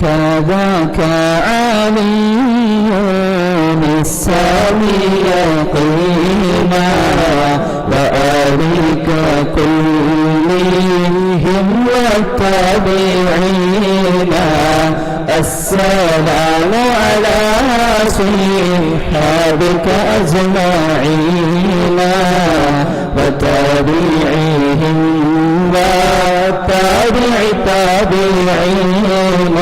كذاك علي السامي قيما وآلك كلهم والتابعين. السلام على صحابك أجمعين. وتابعيهم وتابع تابعين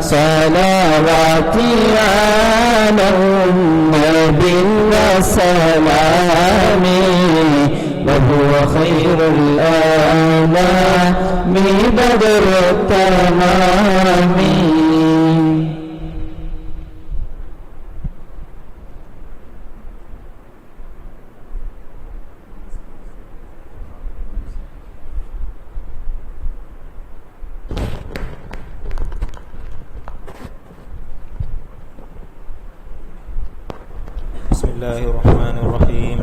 صلواتي على النبي وسلام وهو خير الآلام بدر التمام بسم الله الرحمن الرحيم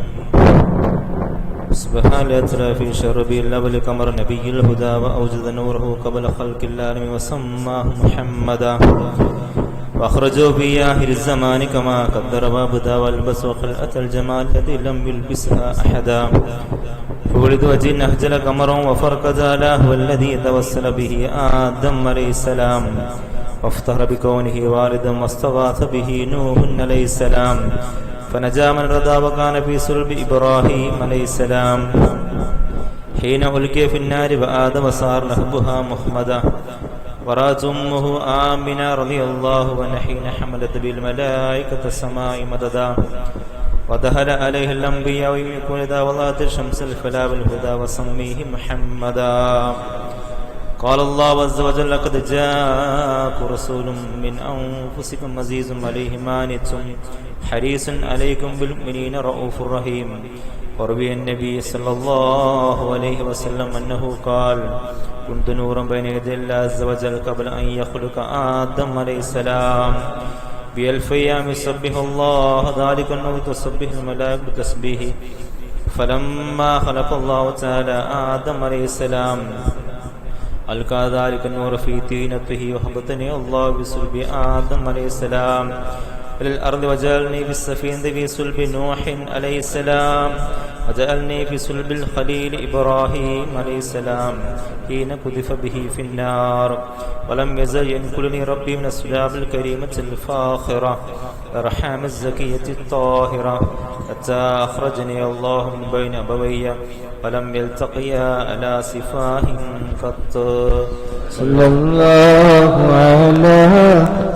سبحان الأترى في شربي الأول قمر نبي الهدى وأوجد نوره قبل خلق العالم وسماه محمدا. وأخرجوا في آخر الزمان كما قدر وابدا والبس وخلقة الجمال الذي لم يلبسها أحدا. فولد وجه أهجل قمرا وفرق له والذي توسل به آدم عليه السلام. وافتخر بكونه والدا واستغاث به نوح عليه السلام. فنجا من رضا وكان في صلب إبراهيم عليه السلام. حين ألقي في النار وآدم صار لهبها محمدا ورات أمه آمنة رضي الله عنها حين حملت بالملائكة السماء مددا. ودخل عليه الأنبياء ويكون إذا وضعت الشمس الفلا والهدى وسميه محمدا. قال الله عز وجل لقد جاءكم رسول من أنفسكم عزيز عليه ما عنتم حريص عليكم بالمؤمنين رؤوف رحيم وروي النبي صلى الله عليه وسلم أنه قال كنت نورا بين يدي الله عز وجل قبل أن يخلق آدم عليه السلام بألف أيام يسبح الله ذلك النور تسبح الملائكة بتسبيحه فلما خلق الله تعالى آدم عليه السلام ألقى ذلك النور في تينته وهبطني الله بصلب آدم عليه السلام إلى الأرض وجعلني في السفينة في صلب نوح عليه السلام وجعلني في صلب الخليل إبراهيم عليه السلام حين كذف به في النار. ولم يزل ينقلني ربي من السلاب الكريمة الفاخرة الأرحام الزكية الطاهرة حتى أخرجني الله من بين أبوي ولم يلتقيا على سفاه قط صلى الله على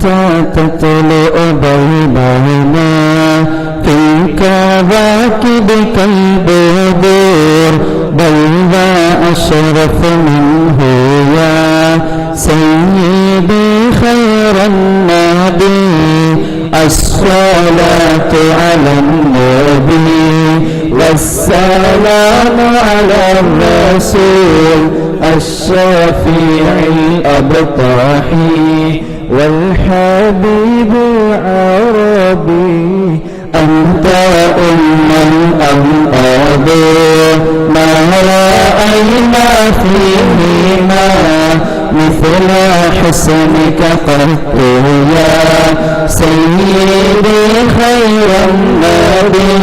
ta ta والحبيب العربي أنت أم الأنقاض ما رأينا فيهما؟ مثل حسنك قط يا سيدي خير النبي.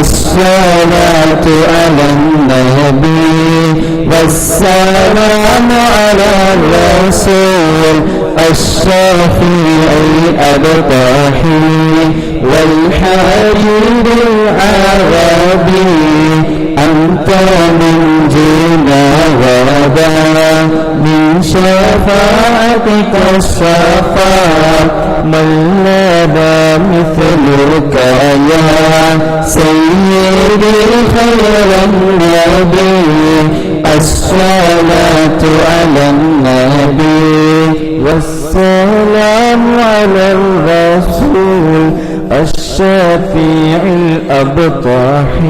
الصلاة على النبي والسلام على الرسول. الشافع الأبطحي والحبيب العربي أنت من جينا غدا من شفاعتك الشفاعة من لدى مثلك يا سيدي خير النبي. الصلاة على النبي. والسلام على الرسول الشفيع الأبطحي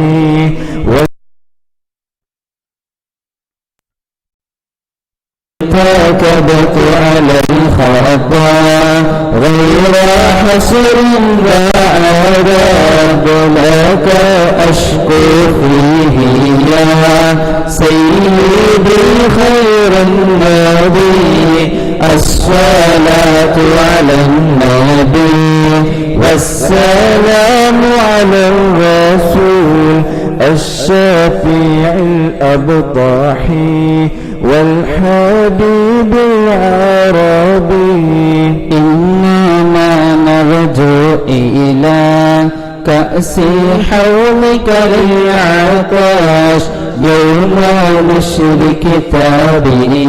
تاكبت على الخطا غير حسر بعد لك أشكو فيه يا سيدي خير النبي الصلاة على النبي والسلام على الرسول الشفيع الأبطاحي والحبيب العربي. إننا نرجو إلى كأس حوضك للعطاش يوم نشر كتابي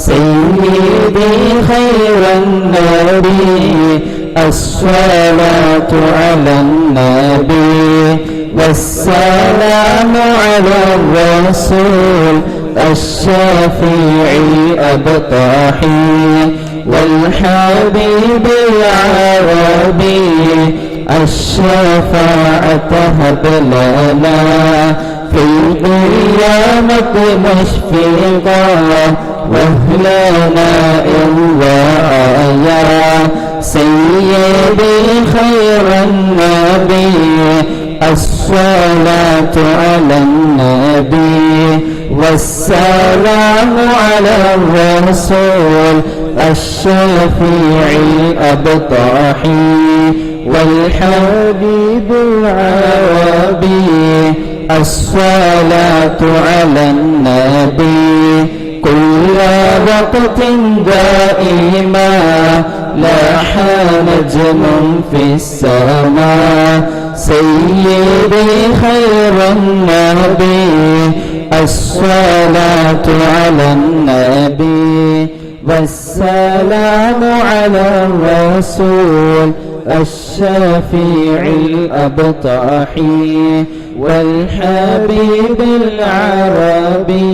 سيدي خير النبي الصلاة على النبي والسلام على الرسول الشافع الأبطاحي والحبيب العربي الشفاعة هب لنا في القيامة مشفقا واهلنا إن يا سيدي خير النبي الصلاة على النبي والسلام على الرسول الشفيع الأبطاحي والحبيب العربي. الصلاة على النبي. كل وقت دائما لاح نجم في السماء. سيدي خير النبي. الصلاة على النبي. والسلام على الرسول. الشفيع الأبطاحي والحبيب العربي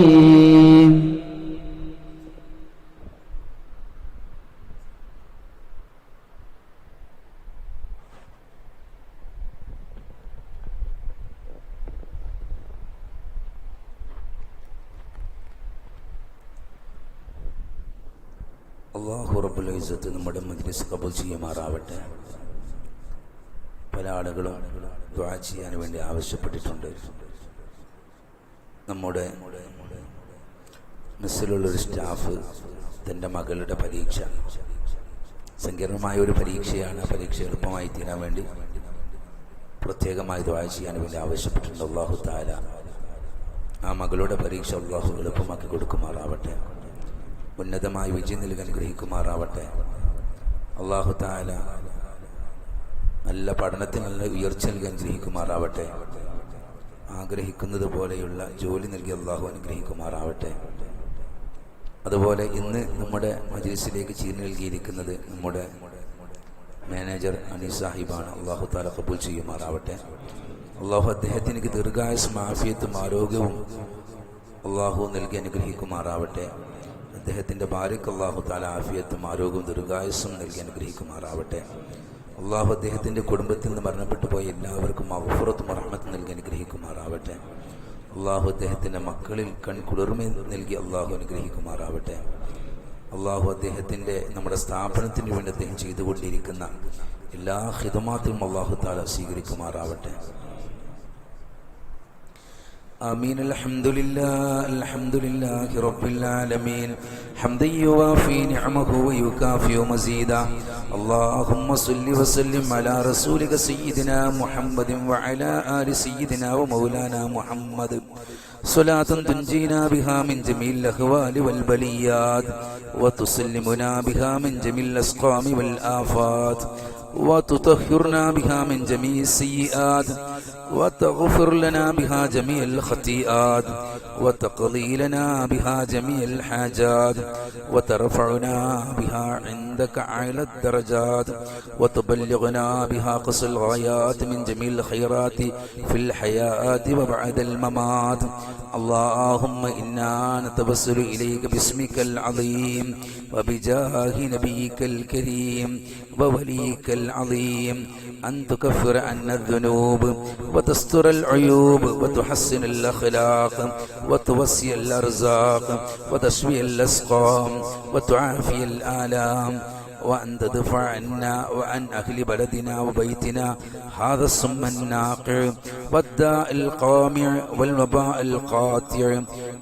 അള്ളാഹു റബ്ബുൽ ഇസ്സത്ത് നമ്മുടെ മജ്ലിസ് കബൂൽ ചെയ്യുമാറാവട്ടെ പല ആളുകളും ദ്വാ ചെയ്യാൻ വേണ്ടി ആവശ്യപ്പെട്ടിട്ടുണ്ട്. നമ്മുടെ മിസ്സിലുള്ള ഒരു സ്റ്റാഫ് തന്റെ മകളുടെ പരീക്ഷ സങ്കീർണമായ ഒരു പരീക്ഷയാണ്. പരീക്ഷ എളുപ്പമായി തീരാൻ വേണ്ടി പ്രത്യേകമായി ദ്വാ ചെയ്യാൻ വേണ്ടി ആവശ്യപ്പെട്ടിട്ടുണ്ട്. അള്ളാഹു താല ആ മകളുടെ പരീക്ഷ അള്ളാഹു എളുപ്പമാക്കി കൊടുക്കുമാറാവട്ടെ. ഉന്നതമായി വിജയം നൽകാൻ ഗ്രഹിക്കുമാറാവട്ടെ. അള്ളാഹു താല നല്ല പഠനത്തിന് നല്ല ഉയർച്ച നൽകാൻ ഗ്രഹിക്കുമാറാവട്ടെ. ആഗ്രഹിക്കുന്നത് പോലെയുള്ള ജോലി നൽകി അള്ളാഹു അനുഗ്രഹിക്കുമാറാവട്ടെ. അതുപോലെ ഇന്ന് നമ്മുടെ മജീസിലേക്ക് ചീർന്നു നൽകിയിരിക്കുന്നത് നമ്മുടെ മാനേജർ അനി സാഹിബാണ്. അള്ളാഹു താല കബൂൽ ചെയ്യുമാറാവട്ടെ. അള്ളാഹു അദ്ദേഹത്തിന് ദീർഘായുസും ആഫിയത്തും ആരോഗ്യവും അള്ളാഹു നൽകി അനുഗ്രഹിക്കുമാറാവട്ടെ. അദ്ദേഹത്തിന്റെ ഭാര്യയ്ക്ക് അള്ളാഹു താല ആഫിയത്തും ആരോഗ്യവും ദീർഘായുസും നൽകി അനുഗ്രഹിക്കുമാറാവട്ടെ. അള്ളാഹു അദ്ദേഹത്തിന്റെ കുടുംബത്തിൽ നിന്ന് മരണപ്പെട്ടു പോയ എല്ലാവർക്കും അഫുറത്തും റഹ്മത്ത് നൽകി അനുഗ്രഹിക്കുമാറാവട്ടെ. അള്ളാഹു അദ്ദേഹത്തിന്റെ മക്കളിൽ കൺകുളിർമ നൽകി അള്ളാഹു അനുഗ്രഹിക്കുമാറാവട്ടെ. അള്ളാഹു അദ്ദേഹത്തിന്റെ നമ്മുടെ സ്ഥാപനത്തിന് വേണ്ടി അദ്ദേഹം ചെയ്തുകൊണ്ടിരിക്കുന്ന എല്ലാ ഹിതമാത്തിലും അള്ളാഹു താല സ്വീകരിക്കുമാറാവട്ടെ. آمين الحمد لله الحمد لله رب العالمين حمدا يوافي نعمه ويكافئ مزيدا اللهم صل وسلم على رسولك سيدنا محمد وعلى آل سيدنا ومولانا محمد صلاة تنجينا بها من جميع الأهوال والبليات وتسلمنا بها من جميع الأسقام والآفات وتطهرنا بها من جميع السيئات وتغفر لنا بها جميع الخطيئات وتقضي لنا بها جميع الحاجات وترفعنا بها عندك أعلى الدرجات وتبلغنا بها قص الغايات من جميع الخيرات في الحياة وبعد الممات. اللهم إنا نتوسل إليك باسمك العظيم وبجاه نبيك الكريم ووليك العظيم. أن تكفر عنا الذنوب وتستر العيوب وتحسن الأخلاق وتوسع الأرزاق وتشفي الأسقام وتعافي الآلام وأن تدفع عنا وعن أهل بلدنا وبيتنا. هذا السم الناقع. والداء القامع والوباء القاطع.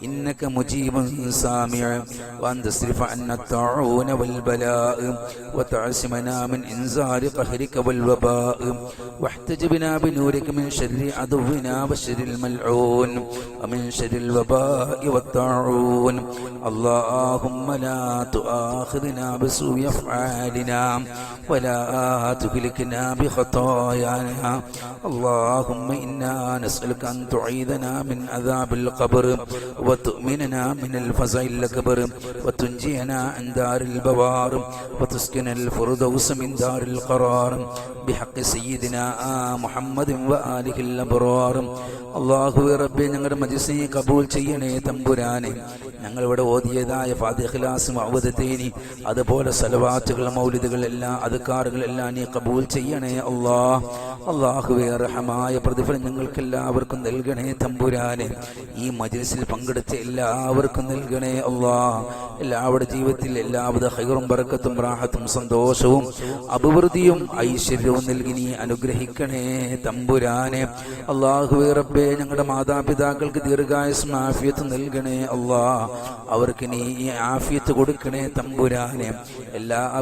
إنك مجيب سامع. وأن تصرف عنا الطاعون والبلاء. وتعصمنا من إنزال قهرك والوباء. واحتجبنا بنورك من شر عدونا وشر الملعون. ومن شر الوباء والطاعون. اللهم لا تؤاخذنا بسوء أفعالنا ولا تهلكنا بخطايانا اللهم إنا نسألك أن تعيذنا من عذاب القبر وتؤمننا من الفزع الأكبر وتنجينا عن دار البوار وتسكن الفردوس من دار القرار بحق سيدنا محمد وآله الأبرار അള്ളാഹു റബ്ബെ ഞങ്ങളുടെ മജിസി കബൂൽ ചെയ്യണേ തമ്പുരാനെ ഞങ്ങൾ ഇവിടെ ഓതിയതായ ഫാദിഖ്ലാസും അവതത്തേനി അതുപോലെ സലവാറ്റുകൾ മൗലിദുകൾ എല്ലാ എല്ലാം നീ കബൂൽ ചെയ്യണേ അള്ളാ. അള്ളാഹുവെ പ്രതിഫലം ഞങ്ങൾക്ക് എല്ലാവർക്കും നൽകണേ തമ്പുരാനെ. ഈ മജ്ലിസിൽ പങ്കെടുത്ത എല്ലാവർക്കും നൽകണേ അള്ളാ. എല്ലാവരുടെ ജീവിതത്തിൽ എല്ലാവിധ ഹൈറും ബറക്കത്തും റാഹത്തും സന്തോഷവും അഭിവൃദ്ധിയും ഐശ്വര്യവും നൽകി നീ അനുഗ്രഹിക്കണേ തമ്പുരാനെ. അള്ളാഹുവേ റബ്ബെ ഞങ്ങളുടെ മാതാപിതാക്കൾക്ക് ദീർഘായുസും ആഫിയത്ത് നൽകണേ അള്ളാ. അവർക്ക് നീ ആഫിയത്ത് കൊടുക്കണേ തമ്പുരാനെ.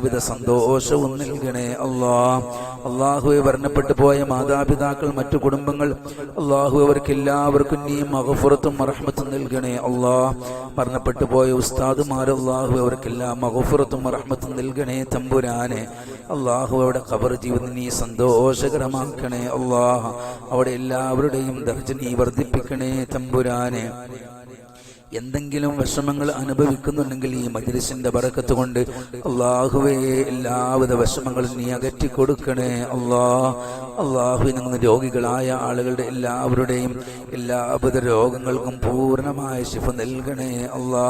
എല്ലാവിധ സന്തോഷവും നൽകണേ അള്ളാ അള്ളാഹുവെ വർണപ്പെട്ടു പോയ മാതാപിതാക്കൾ മറ്റു കുടുംബങ്ങൾ അള്ളാഹു അവർക്ക് എല്ലാവർക്കും നീ മഹഫുറത്തും മറഹമത്തും നൽകണേ അള്ളാ മരണപ്പെട്ടു പോയ ഉസ്താദുമാർ അള്ളാഹു അവർക്കെല്ലാം മഹഫുറത്തും മറഹമത്തും നൽകണേ തമ്പുരാനെ. അള്ളാഹു അവിടെ ഖബർ ജീവിതം നീ സന്തോഷകരമാക്കണേ അള്ളാഹ് അവിടെ എല്ലാവരുടെയും ദർജ നീ വർദ്ധിപ്പിക്കണേ തമ്പുരാനെ. എന്തെങ്കിലും വിഷമങ്ങൾ അനുഭവിക്കുന്നുണ്ടെങ്കിൽ ഈ മജ്ലിസിന്റെ ബറക്കത്ത് കൊണ്ട് അള്ളാഹുവേ എല്ലാവിധ വിഷമങ്ങളും നീ അകറ്റി കൊടുക്കണേ. അള്ളാ അള്ളാഹു നിങ്ങൾ രോഗികളായ ആളുകളുടെ എല്ലാവരുടെയും എല്ലാവിധ രോഗങ്ങൾക്കും പൂർണമായ ശിഫ നൽകണേ. അള്ളാ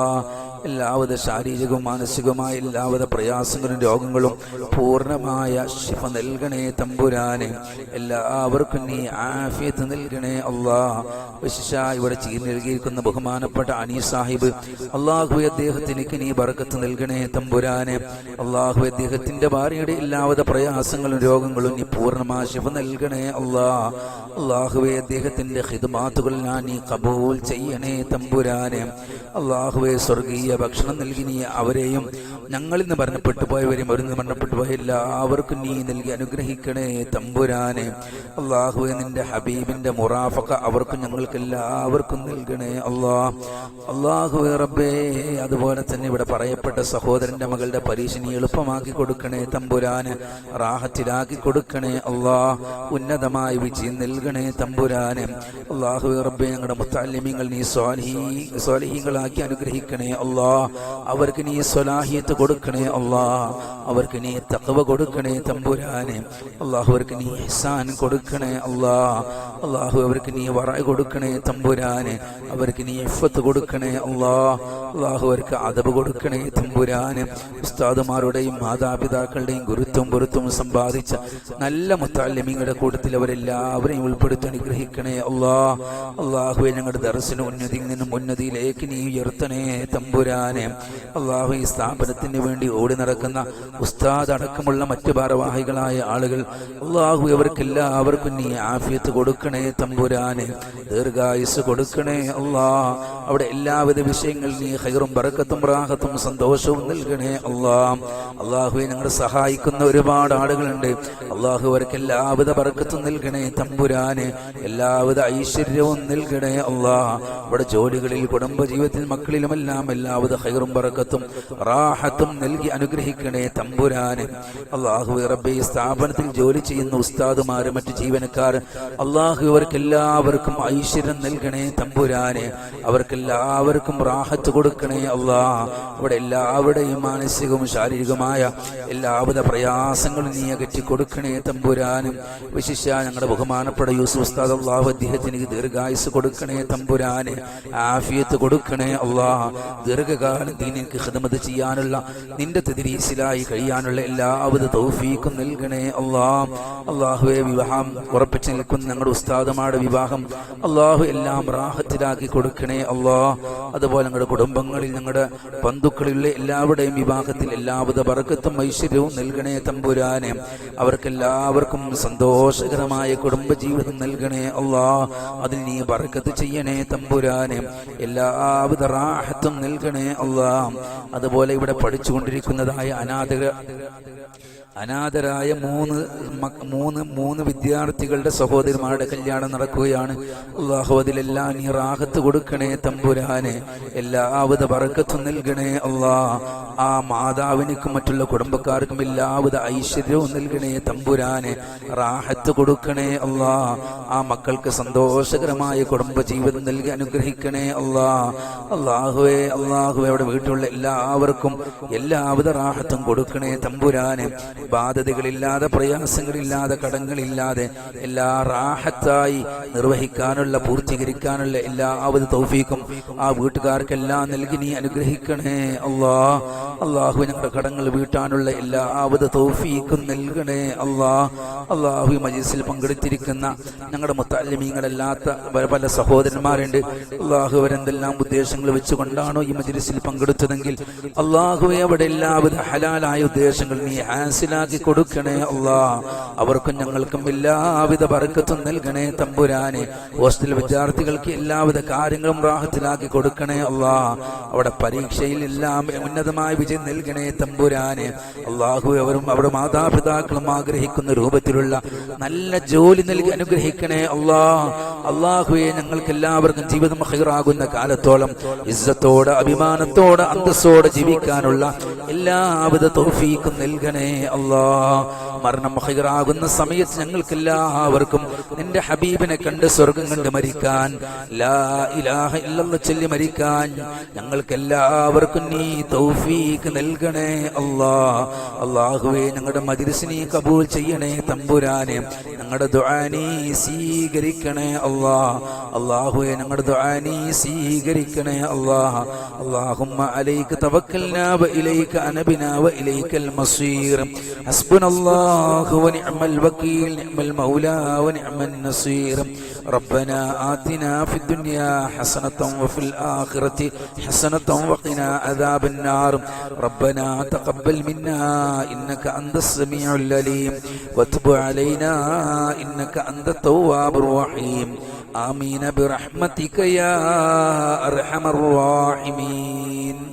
എല്ലാവിധ ശാരീരികവും മാനസികവുമായ എല്ലാവിധ പ്രയാസങ്ങളും രോഗങ്ങളും പൂർണമായ ശിഫ നൽകണേ തമ്പുരാനെ. എല്ലാവർക്കും നീ ആഫിയത്ത് നൽകണേ അള്ളാ. വിശിഷ ഇവിടെ ചീർ നൽകിയിരിക്കുന്ന ബഹുമാനപ്പെട്ട അനീ സാഹിബ് അള്ളാഹു അദ്ദേഹത്തിന് നീ ബറക്കത്ത് നൽകണേ തമ്പുരാനെ. അള്ളാഹു അദ്ദേഹത്തിന്റെ ഭാര്യയുടെ എല്ലാവിധ പ്രയാസങ്ങളും രോഗങ്ങളും നീ പൂർണമായ ശിഫ നൽകണേ അള്ളാ. അള്ളാഹുവെ അദ്ദേഹത്തിന്റെ ഹിദ്മാത്തുകൾ നീ കബൂൽ ചെയ്യണേ തമ്പുരാനെ. അള്ളാഹുവെ സ്വർഗീയ ഭക്ഷണം നൽകി നീ അവരെയും ഞങ്ങളിൽ നിന്ന് മരണപ്പെട്ടു പോയവരെയും അവരിൽ നിന്ന് മരണപ്പെട്ടു പോയ എല്ലാവർക്കും നീ നൽകി അനുഗ്രഹിക്കണേ തമ്പുരാനെ. അള്ളാഹുവെ നിന്റെ ഹബീബിന്റെ മുറാഫക്ക അവർക്കും ഞങ്ങൾക്ക് എല്ലാവർക്കും നൽകണേ. അള്ളാ അള്ളാഹുവെ റബ്ബേ അതുപോലെ തന്നെ ഇവിടെ പറയപ്പെട്ട സഹോദരന്റെ മകളുടെ പരീക്ഷ നീ എളുപ്പമാക്കി കൊടുക്കണേ തമ്പുരാന്. റാഹത്തിലാക്കി കൊടുക്കണേ. അള്ളാ ഉന്നതമായി വിജയം നൽകണേ തമ്പുരാന്. അള്ളാഹുവെ റബ്ബെ ഞങ്ങളുടെ മുത്താലിമ്യങ്ങൾ നീ സ്വാലിഹീ സ്വാലിഹീങ്ങളാക്കി അനുഗ്രഹിക്കണേ. അള്ളാ അവർക്ക് നീ സ്വലാഹിയത്ത് കൊടുക്കണേ അള്ളാ അവർക്ക് നീ തക്കവ കൊടുക്കണേ തമ്പുരാനെ. അള്ളാഹു നീ ഇഹ്സാൻ കൊടുക്കണേ അള്ളാ അള്ളാഹു അവർക്ക് നീ വറ കൊടുക്കണേ തമ്പുരാനെ. അവർക്ക് നീ ഇഫത്ത് കൊടുക്കണേ അള്ളാ അള്ളാഹു അവർക്ക് അതബ് കൊടുക്കണേ തമ്പുരാനെ. ഉസ്താദുമാരുടെയും മാതാപിതാക്കളുടെയും ഗുരുത്വം പൊരുത്തവും സമ്പാദിച്ച നല്ല മുത്താലിമിങ്ങളുടെ കൂട്ടത്തിൽ അവരെല്ലാവരെയും ഉൾപ്പെടുത്തി അനുഗ്രഹിക്കണേ അള്ളാ. അള്ളാഹുവെ ഞങ്ങളുടെ ദർശന ഉന്നതിയിൽ നിന്നും ഉന്നതിയിലേക്ക് നീ ഉയർത്തണേ തമ്പുരാനെ അള്ളാഹു ഈ സ്ഥാപനത്തിന് വേണ്ടി ഓടി നടക്കുന്ന ഉസ്താദ് അടക്കമുള്ള മറ്റു ഭാരവാഹികളായ ആളുകൾ അള്ളാഹു അവർക്കെല്ലാവർക്കും നീ ആഫിയത്ത് കൊടുക്കണേ തമ്പുരാനെ. ദീർഘായുസ് കൊടുക്കണേ അള്ളാ. അവിടെ എല്ലാവിധ വിഷയങ്ങൾ നീ ഹൈറും ബറക്കത്തും റാഹത്തും സന്തോഷവും നൽകണേ അള്ളാ. അള്ളാഹുവെ ഞങ്ങളെ സഹായിക്കുന്ന ഒരുപാട് ആളുകളുണ്ട്. അള്ളാഹു അവർക്ക് എല്ലാവിധ ബറക്കത്തും നൽകണേ തമ്പുരാനെ. എല്ലാവിധ ഐശ്വര്യവും നൽകണേ അള്ളാ. അവിടെ ജോലികളിൽ കുടുംബ കുടുംബജീവിതത്തിൽ മക്കളിലുമെല്ലാം എല്ലാവിധ ഹൈറും ബറക്കത്തും റാഹത്തും നൽകി അനുഗ്രഹിക്കണേ തമ്പുരാന്. അള്ളാഹു റബ്ബെ സ്ഥാപനത്തിൽ ജോലി ചെയ്യുന്ന ഉസ്താദുമാര് മറ്റു ജീവനക്കാർ അള്ളാഹു അവർക്ക് എല്ലാവർക്കും ഐശ്വര്യം നൽകണേ തമ്പുരാനെ. അവർക്കെല്ലാവർക്കും റാഹത്ത് കൊടുക്കണേ അള്ളാ. അവിടെ എല്ലാവരുടെയും മാനസികവും ശാരീരികമായ എല്ലാവിധ പ്രയാസങ്ങളും നീ അകറ്റി കൊടുക്കണേ തമ്പുരാനും. വിശിഷ്യ ഞങ്ങളുടെ ബഹുമാനപ്പെട്ട യൂസുഫ് ഉസ്താദ് അള്ളാഹു അദ്ദേഹത്തിന് ദീർഘായുസ് കൊടുക്കണേ തമ്പുരാന്. ആഫിയത്ത് കൊടുക്കണേ അള്ളാ. ദീർഘ ദീർഘകാലം ദീനിക്ക് ഹിദമത് ചെയ്യാനുള്ള നിന്റെ തെതിരീസിലായി കഴിയാനുള്ള എല്ലാവിധ തൗഫീക്കും നൽകണേ അള്ളാ. അള്ളാഹുവെ വിവാഹം ഉറപ്പിച്ചു നിൽക്കുന്ന ഞങ്ങളുടെ ഉസ്താദമാരുടെ വിവാഹം അള്ളാഹു എല്ലാം റാഹത്തിലാക്കി കൊടുക്കണേ അള്ളാ. അതുപോലെ ഞങ്ങളുടെ കുടുംബങ്ങളിൽ ഞങ്ങളുടെ ബന്ധുക്കളിലുള്ള എല്ലാവരുടെയും വിവാഹത്തിൽ എല്ലാവിധ ബർക്കത്തും ഐശ്വര്യവും നൽകണേ തമ്പുരാനെ. അവർക്കെല്ലാവർക്കും സന്തോഷകരമായ കുടുംബജീവിതം നൽകണേ അള്ളാ. അതിൽ നീ ബർക്കത്ത് ചെയ്യണേ തമ്പുരാനെ. എല്ലാവിധ റാഹത്തും നൽകണേ അള്ളാ അതുപോലെ ഇവിടെ പഠിച്ചുകൊണ്ടിരിക്കുന്നതായ അനാഥക അനാഥരായ മൂന്ന് മൂന്ന് മൂന്ന് വിദ്യാർത്ഥികളുടെ സഹോദരിമാരുടെ കല്യാണം നടക്കുകയാണ്. അള്ളാഹു അതിലെല്ലാം നീ റാഹത്ത് കൊടുക്കണേ തമ്പുരാനെ. എല്ലാവിധ പറക്കത്തു നൽകണേ അള്ളാ. ആ മാതാവിനിക്കും മറ്റുള്ള കുടുംബക്കാർക്കും എല്ലാവിധ ഐശ്വര്യവും നൽകണേ തമ്പുരാനെ. റാഹത്ത് കൊടുക്കണേ അള്ളാ. ആ മക്കൾക്ക് സന്തോഷകരമായ കുടുംബ ജീവിതം നൽകി അനുഗ്രഹിക്കണേ അള്ളാ. അള്ളാഹുവേ അള്ളാഹുവെ അവിടെ വീട്ടിലുള്ള എല്ലാവർക്കും എല്ലാവിധ റാഹത്തും കൊടുക്കണേ തമ്പുരാനെ. ബാധ്യതകളില്ലാതെ പ്രയാസങ്ങളില്ലാതെ കടങ്ങളില്ലാതെ എല്ലാ റാഹത്തായി നിർവഹിക്കാനുള്ള പൂർത്തീകരിക്കാനുള്ള എല്ലാ അവധി തൗഫീക്കും ആ വീട്ടുകാർക്കെല്ലാം നൽകി നീ അനുഗ്രഹിക്കണേ. അള്ളാ അള്ളാഹു ഞങ്ങളുടെ കടങ്ങൾ വീട്ടാനുള്ള എല്ലാവിധ തോഫീക്കും നൽകണേ. അള്ളാ അള്ളാഹു മജീസിൽ പങ്കെടുത്തിരിക്കുന്ന ഞങ്ങളുടെ മുത്താലിമീങ്ങളല്ലാത്ത പല സഹോദരന്മാരുണ്ട്. അള്ളാഹു അവരെന്തെല്ലാം ഉദ്ദേശങ്ങൾ വെച്ചുകൊണ്ടാണോ ഈ മജീസിൽ പങ്കെടുത്തതെങ്കിൽ അള്ളാഹുവെ അവിടെ എല്ലാവിധ ഹലാലായ ഉദ്ദേശങ്ങൾ നീ ഹാസിലാക്കി കൊടുക്കണേ. അള്ളാ അവർക്കും ഞങ്ങൾക്കും എല്ലാവിധ ബർക്കത്തും നൽകണേ തമ്പുരാനെ. ഹോസ്റ്റൽ വിദ്യാർത്ഥികൾക്ക് എല്ലാവിധ കാര്യങ്ങളും റാഹത്തിലാക്കി കൊടുക്കണേ. അള്ളാ അവിടെ പരീക്ഷയിൽ എല്ലാം ഉന്നതമായ വിജയം നൽകണേ തമ്പുരാന്. അള്ളാഹു അവരും അവിടെ മാതാപിതാക്കളും ആഗ്രഹിക്കുന്ന രൂപത്തിലുള്ള നല്ല ജോലി നൽകി അനുഗ്രഹിക്കണേ അള്ളാ. അള്ളാഹുയെ ഞങ്ങൾക്ക് എല്ലാവർക്കും ജീവിതം ഹൈറാകുന്ന കാലത്തോളം ഇസ്സത്തോടെ അഭിമാനത്തോടെ അന്തസ്സോടെ ജീവിക്കാനുള്ള എല്ലാവിധ തോഫീക്കും നൽകണേ അള്ളാ. മരണം ഹൈറാകുന്ന സമയത്ത് ഞങ്ങൾക്ക് എല്ലാവർക്കും നിന്റെ ഹബീബിനെ കണ്ട് സ്വർഗം കണ്ട് മരിക്കാൻ ലാ ഇലാഹ ഇല്ലെന്ന് ചൊല്ലി മരിക്കാൻ ഞങ്ങൾക്ക് എല്ലാവർക്കും നീ തൗഫീക്ക് നൽകണേ അള്ളാ അള്ളാഹുവെ ഞങ്ങളുടെ മജിരിസിനെ കബൂൽ ചെയ്യണേ തമ്പുരാനെ. ഞങ്ങളുടെ ദുആനി സ്വീകരിക്കണേ അള്ളാ അള്ളാഹുവെ ഞങ്ങളുടെ ദുആനി സ്വീകരിക്കണേ അള്ളാ അള്ളാഹുമ്മ അലൈക്ക് തവക്കൽനാ വ ഇലൈക്ക് അനബിനാവ് വ ഇലൈക്കൽ മസീർ. ഹസ്ബുനല്ലാ الله ونعم الوكيل نعم المولى ونعم النصير. ربنا آتنا في الدنيا حسنة وفي الآخرة حسنة وقنا عذاب النار. ربنا تقبل منا إنك أنت السميع العليم. وتب علينا إنك أنت التواب الرحيم. آمين برحمتك يا أرحم الراحمين.